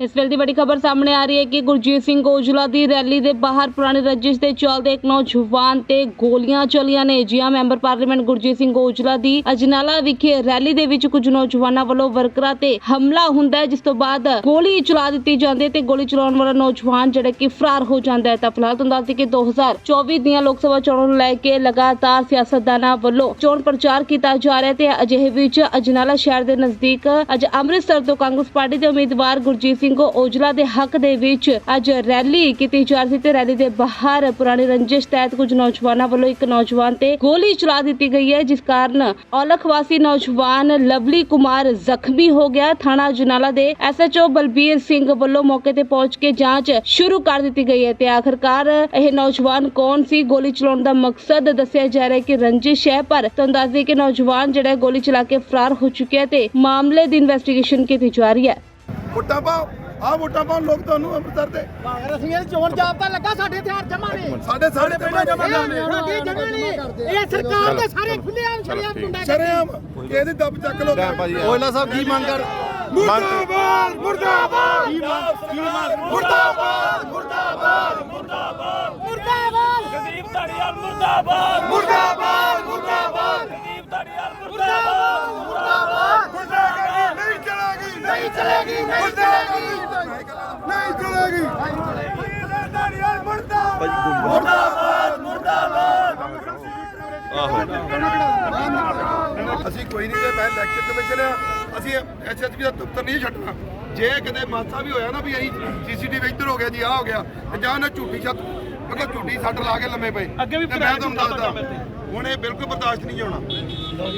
ਇਸ ਵੇਲੇ ਦੀ ਵੱਡੀ ਖਬਰ ਸਾਹਮਣੇ ਆ ਰਹੀ ਹੈ ਕਿ ਗੁਰਜੀਤ ਸਿੰਘ ਔਜਲਾ ਦੀ ਰੈਲੀ ਦੇ ਬਾਹਰ ਪੁਰਾਣੀ ਰੰਜਿਸ਼ ਦੇ ਚੱਲਦੇ ਇੱਕ ਨੌਜਵਾਨ ਤੇ ਗੋਲੀਆਂ ਚੱਲੀਆਂ ਨੇ। ਜੀ ਮੈਂਬਰ ਪਾਰਲੀਮੈਂਟ ਗੁਰਜੀਤ ਸਿੰਘ ਔਜਲਾ ਦੀ ਅਜਨਾਲਾ ਵਿਖੇ ਰੈਲੀ ਦੇ ਵਿੱਚ ਕੁਝ ਨੌਜਵਾਨਾਂ ਵੱਲੋਂ ਵਰਕਰਾਂ ਤੇ ਹਮਲਾ ਹੁੰਦਾ ਹੈ, ਜਿਸ ਤੋਂ ਬਾਅਦ ਗੋਲੀ ਚਲਾ ਦਿੱਤੀ ਜਾਂਦੀ ਹੈ ਤੇ ਗੋਲੀ ਚਲਾਉਣ ਵਾਲਾ ਨੌਜਵਾਨ ਜਿਹੜਾ ਕਿ ਫਰਾਰ ਹੋ ਜਾਂਦਾ ਹੈ। ਤਾਂ ਫਿਲਹਾਲ ਤੁਹਾਨੂੰ ਦੱਸ ਦਈਏ ਕਿ 2024 ਦੀਆਂ ਲੋਕ ਸਭਾ ਚੋਣਾਂ ਨੂੰ ਲੈ ਕੇ ਲਗਾਤਾਰ ਸਿਆਸਤਦਾਨਾਂ ਵੱਲੋਂ ਚੋਣ ਪ੍ਰਚਾਰ ਕੀਤਾ ਜਾ ਰਿਹਾ ਤੇ ਅਜਿਹੇ ਵਿੱਚ ਅਜਨਾਲਾ ਸ਼ਹਿਰ ਦੇ ਨਜ਼ਦੀਕ ਅੱਜ ਅੰਮ੍ਰਿਤਸਰ ਤੋਂ ਕਾਂਗਰਸ ਪਾਰਟੀ ਦੇ ਉਮੀਦਵਾਰ ਗੁਰਜੀਤ ਸਿੰਘ ਸਿੰਘ ਔਜਲਾ ਦੇ ਹੱਕ ਦੇ ਵਿੱਚ ਅੱਜ ਰੈਲੀ ਕੀਤੀ ਜਾ ਰਹੀ ਤੇ ਰੈਲੀ ਦੇ ਬਾਹਰ ਪੁਰਾਣੀ ਰੰਜਿਸ਼ ਤਹਿਤ ਕੁਝ ਨੌਜਵਾਨਾਂ ਵੱਲੋਂ ਇੱਕ ਨੌਜਵਾਨ ਤੇ ਗੋਲੀ ਚਲਾ ਦਿੱਤੀ ਗਈ ਹੈ, ਜਿਸ ਕਾਰਨ ਔਲਖ ਵਾਸੀ ਨੌਜਵਾਨ ਲਵਲੀ ਕੁਮਾਰ ਜ਼ਖਮੀ ਹੋ ਗਿਆ। ਥਾਣਾ ਅਜਨਾਲਾ ਦੇ ਐਸਐਚਓ ਬਲਬੀਰ ਸਿੰਘ ਵੱਲੋਂ ਮੌਕੇ ਤੇ ਪਹੁੰਚ ਕੇ ਜਾਂਚ ਸ਼ੁਰੂ ਕਰ ਦਿੱਤੀ ਗਈ ਹੈ ਤੇ ਆਖਰਕਾਰ ਇਹ ਨੌਜਵਾਨ ਕੌਣ ਸੀ? ਗੋਲੀ ਚਲਾਉਣ ਦਾ ਮਕਸਦ ਦੱਸਿਆ ਜਾ ਰਿਹਾ ਹੈ ਕਿ ਰੰਜਿਸ਼ ਹੈ, ਪਰ ਤੁਹਾਨੂੰ ਦੱਸ ਦਈਏ ਕਿ ਨੌਜਵਾਨ ਜਿਹੜਾ ਗੋਲੀ ਚਲਾ ਕੇ ਫਰਾਰ ਹੋ ਚੁੱਕਿਆ ਤੇ ਮਾਮਲੇ ਦੀ ਇਨਵੈਸਟੀਗੇਸ਼ਨ ਕੀਤੀ ਜਾ ਰਹੀ ਹੈ। ਵੋਟਾਂ ਪਾਓ ਆ ਵੋਟਾਂ ਪਾਉਣ ਲੋਕ ਤੁਹਾਨੂੰ ਅੰਮ੍ਰਿਤਸਰ ਦੇ। ਮਗਰ ਅਸੀਂ ਇਹ ਚੋਣ ਜਾਬਤਾ ਲੱਗਾ ਸਾਡੇ ਹਥਿਆਰ ਜਮਾ ਨੇ। ਸਾਡੇ ਸਾਰੇ ਪਹਿਲਾਂ ਜਮਾ ਇਹ ਸਾਡੀ ਜਮਾ ਨਹੀਂ ਇਹ ਸਰਕਾਰ ਦੇ ਸਾਰੇ ਖੁੱਲੇ ਆਮ ਛੜਿਆ ਮੁੰਡਾ ਸ਼ਰੇਆਮ ਇਹਦੀ ਦੱਬ ਚੱਕ ਲੋ ਓਇਲਾ ਸਾਹਿਬ ਕੀ ਮੰਗ ਕਰ? ਮੁਰਦਾਬਾਦ ਮੁਰਦਾਬਾਦ। ਕੀ ਮੰਗ ਕੀ ਮੰਗ ਮੁਰਦਾਬਾਦ ਮੁਰਦਾਬਾਦ। ਮੁਰਦਾਬਾਦ। ਗਰੀਬ ਧਾੜੀਵਾਲ ਮੁਰਦਾਬਾਦ ਮੁਰਦਾਬਾਦ ਮੁਰਦਾਬਾਦ ਗਰੀਬ ਧਾੜੀਵਾਲ ਮੁਰਦਾਬਾਦ ਮੁਰਦਾਬਾਦ ਨਹੀਂ ਚਲੇਗੀ ਨਹੀਂ ਚਲੇਗੀ। ਨਹੀਂ ਚਲੇਗੀ। ਮੁਰਦਾਬਾਦ ਅਸੀਂ ਕੋਈ ਨਹੀਂ ਜੇ ਮੈਂ ਇਲੈਕਸ਼ਨ ਕਮਿਸ਼ਨ ਆ ਅਸੀਂ ਐਸਐਸਪੀ ਦਾ ਦਫ਼ਤਰ ਨਹੀਂ ਛੱਡਣਾ। ਜੇ ਕਿਤੇ ਮਾਸਾ ਵੀ ਹੋਇਆ ਨਾ ਵੀ ਅਸੀਂ ਸੀਸੀਟੀਵੀ ਇੱਧਰ ਹੋ ਗਿਆ ਜੀ ਆ ਹੋ ਗਿਆ ਤੇ ਜਾਂ ਨਾ ਝੂਠੀ ਛੱਤ ਮਤਲਬ ਝੂਠੀ ਸੱਟ ਲਾ ਕੇ ਲੰਮੇ ਪਏ। ਅੱਗੇ ਵੀ ਤੇ ਮੈਂ ਤੁਹਾਨੂੰ ਦੱਸਦਾ ਹੁਣ ਇਹ ਬਿਲਕੁਲ ਬਰਦਾਸ਼ਤ ਨਹੀਂ ਹੋਣਾ।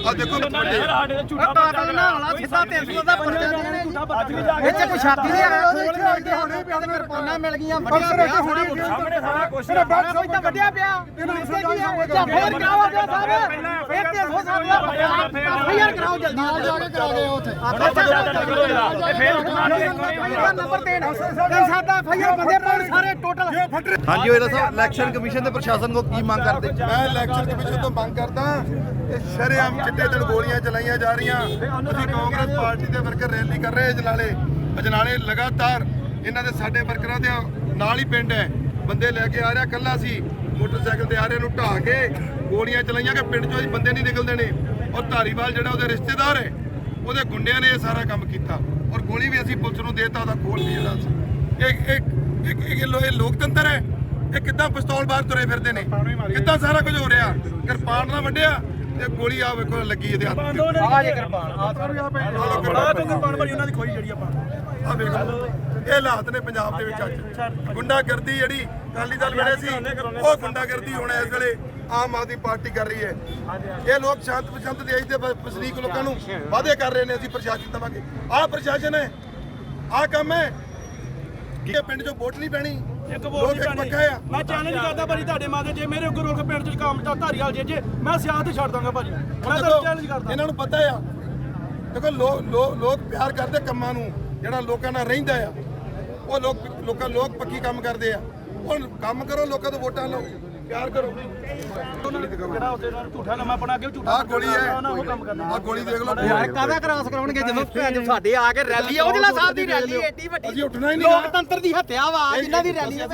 ਆ ਦੇਖੋ ਵੱਡੇ ਸਾਡੇ ਤੇ ਝੂਠਾ ਕਾਤਲ ਨਾ ਹੋਣਾ ਸਿੱਧਾ 300 ਦਾ ਪਰਚਾ ਦੇਣਾ। ਇੱਥੇ ਕੋਈ ਛਾਤੀ ਨਹੀਂ ਹੈਗਾ। ਖੋਲ ਕੇ ਅੱਗੇ ਹੋਣੇ ਪਿਆ ਤੇ ਕਿਰਪਾਨਾਂ ਮਿਲ ਗਈਆਂ ਵੱਡਿਆ ਪਿਆ ਸਾਰਾ ਕੁਝ ਸਾਹਮਣੇ ਸਾਰਾ ਕੁਝ ਵੱਡਿਆ ਪਿਆ। ਫੇਰ ਕਰਾਓ ਜੀ ਸਾਹਿਬ ਫੇਰ 300 ਸਾਹਿਬ ਦਾ ਫੇਰ ਕਰਾਓ ਜਲਦੀ। ਨਾਲ ਜਾ ਕੇ ਕਰਾ ਦਿਓ। ਉੱਥੇ ਤੇ ਫੇਰ ਉੱਠਣਾ ਨਹੀਂ ਇੱਕ ਵਾਰੀ ਨੰਬਰ 3 ਸਾਡਾ ਫੇਰ ਬੰਦੇ ਪਾਉਣ ਸਾਰੇ ਟੋਟਲ ਹਾਂਜੀ ਓਇਲਾ ਸਾਹਿਬ ਇਲੈਕਸ਼ਨ ਕਮਿਸ਼ਨ ਤੇ ਪ੍ਰਸ਼ਾਸਨ ਕੋ ਕੀ ਮੰਗ ਕਰਦੇ? ਮੈਂ ਇਲੈਕਸ਼ਨ ਕਮਿਸ਼ਨ ਤੋਂ ਮੰਗ ਕਰਦਾ ਕਿ ਸ਼ਰੇਆਮ ਚਿੱਟੇ ਦਿਨ ਗੋਲੀਆਂ ਚਲਾਈਆਂ ਜਾ ਰਹੀਆਂ। ਅਸੀਂ ਕਾਂਗਰਸ ਪਾਰਟੀ ਦੇ ਵਰਕਰ ਰੈਲੀ ਕਰ ਰਹੇ ਅਜਨਾਲੇ ਅਜਨਾਲੇ ਲਗਾਤਾਰ ਇਹਨਾਂ ਦੇ ਸਾਡੇ ਵਰਕਰਾਂ ਦੇ ਨਾਲ ਹੀ ਪਿੰਡ ਹੈ। ਬੰਦੇ ਲੈ ਕੇ ਆ ਰਿਹਾ ਕੱਲਾ ਸੀ। ਮੋਟਰਸਾਈਕਲ ਤੇ ਆ ਰਿਹਾ ਨੂੰ ਢਾਹ ਕੇ ਗੋਲੀਆਂ ਚਲਾਈਆਂ ਕਿ ਪਿੰਡ ਚੋਂ ਅਸੀਂ ਬੰਦੇ ਨਹੀਂ ਨਿਕਲਦੇ ਨੇ। ਔਰ ਧਾਰੀਵਾਲ ਜਿਹੜਾ ਉਹਦੇ ਰਿਸ਼ਤੇਦਾਰ ਹੈ ਉਹਦੇ ਗੁੰਡਿਆਂ ਨੇ ਇਹ ਸਾਰਾ ਕੰਮ ਕੀਤਾ। ਔਰ ਗੋਲੀ ਵੀ ਅਸੀਂ ਪੁਲਿਸ ਨੂੰ ਦੇਤਾ ਉਹਦਾ ਖੋਲ ਵੀ ਜਿਹੜਾ ਸੀ। ਇਹ ਇੱਕ ਇੱਕ ਇਹ ਲੋਕਤੰਤਰ ਹੈ। ਇਹ ਕਿੱਦਾਂ ਪਿਸਤੌਲ ਬਾਹਰ ਤੁਰੇ ਫਿਰਦੇ ਨੇ? ਕਿੱਦਾਂ ਸਾਰਾ ਕੁਝ ਹੋ ਰਿਹਾ? ਕਿਰਪਾਨ ਨਾਲ ਵੱਢਿਆ ਤੇ ਗੋਲੀ ਆ ਵੇਖੋ ਲੱਗੀ ਇਹਦੇ ਹੱਥ ਆ ਜੇ ਕਿਰਪਾਨ ਆ ਬੜਾ ਤੋਂ ਕਿਰਪਾਨ। ਭਾਜੀ ਉਹਨਾਂ ਦੀ ਖੋਈ ਜਿਹੜੀ ਆਪਾਂ। ਆ ਵੇਖ। ਇਹ ਹਾਲਾਤ ਨੇ ਪੰਜਾਬ ਦੇ ਵਿੱਚ ਅੱਜ। ਗੁੰਡਾਗਰਦੀ ਜਿਹੜੀ ਅਕਾਲੀ ਦਲ ਵੇਲੇ ਸੀ ਉਹ ਗੁੰਡਾਗਰਦੀ ਹੁਣ ਇਸ ਵੇਲੇ ਆਮ ਆਦਮੀ ਪਾਰਟੀ ਕਰ ਰਹੀ ਹੈ। ਇਹ ਲੋਕ ਸ਼ਾਂਤ ਪਸੰਦ ਦੇਸ਼ ਦੇ ਵਸਨੀਕ ਲੋਕਾਂ ਨੂੰ ਵਾਅਦੇ ਕਰ ਰਹੇ ਨੇ ਅਸੀਂ ਪ੍ਰਸ਼ਾਸਨ ਦੇਵਾਂਗੇ। ਆਹ ਪ੍ਰਸ਼ਾਸਨ ਹੈ ਆਹ ਕੰਮ ਹੈ। ਕਿ ਪਿੰਡ 'ਚੋਂ ਵੋਟ ਨਹੀਂ ਪੈਣੀ ਇੱਕ ਲੋਕ ਇੱਕ ਪੱਕਾ ਆ। ਮੈਂ ਚੈਲੰਜ ਕਰਦਾ ਭਾਜੀ ਤੁਹਾਡੇ ਮਾਤੇ ਜੇ ਮੇਰੇ ਉੱਗਰ ਰੋਕ ਪਿੰਡ ਚ ਕੰਮ ਤਾਂ ਧਾਰੀਵਾਲ ਜੇ ਜੇ ਮੈਂ ਸਿਆਸਤ ਛੱਡ ਦਾਂਗਾ ਭਾਜੀ। ਮੈਂ ਤਾਂ ਚੈਲੰਜ ਕਰਦਾ। ਇਹਨਾਂ ਨੂੰ ਪਤਾ ਆ। ਦੇਖੋ ਲੋ- ਲੋ- ਲੋਕ ਪਿਆਰ ਕਰਦੇ ਕੰਮਾਂ ਨੂੰ ਜਿਹੜਾ ਲੋਕਾਂ ਨਾਲ ਰਹਿੰਦਾ ਆ। ਉਹ ਲੋਕ ਲੋਕਾਂ ਲੋਕ ਪੱਕੀ ਕੰਮ ਕਰਦੇ ਆ। ਹੁਣ ਕੰਮ ਕਰੋ ਲੋਕਾਂ ਤੋਂ ਵੋਟਾਂ ਲਓ। ਪਿਆਰ ਕਰੋ। ਜਿਹੜਾ ਉੱਤੇ ਨਾਲ ਝੂਠਾ ਨਵਾਂ ਬਣਾ ਕੇ ਝੂਠਾ ਆਹ ਗੋਲੀ ਹੈ। ਨਾ ਉਹ ਕੰਮ ਕਰਨਾ ਆਹ ਗੋਲੀ ਦੇਖ ਲਓ। ਯਾਰ ਕਾਹਦਾ ਕ੍ਰਾਸ ਕਰਾਉਣਗੇ? ਜਦੋਂ ਭੈਣ ਸਾਡੇ ਆ ਕੇ ਰੈਲੀ ਆ ਉਹਦੇ ਨਾਲ ਸਾਹਿਬ ਦੀ ਰੈਲੀ ਏਡੀ ਵੱਡੀ। ਅਸੀਂ ਉੱਠਣਾ ਹੀ ਨਹੀਂ। ਲੋਕਤੰਤਰ ਦੀ ਹੱਤਿਆ ਵਾ ਜਿਨ੍ਹਾਂ ਦੀ ਰੈਲੀ ਆ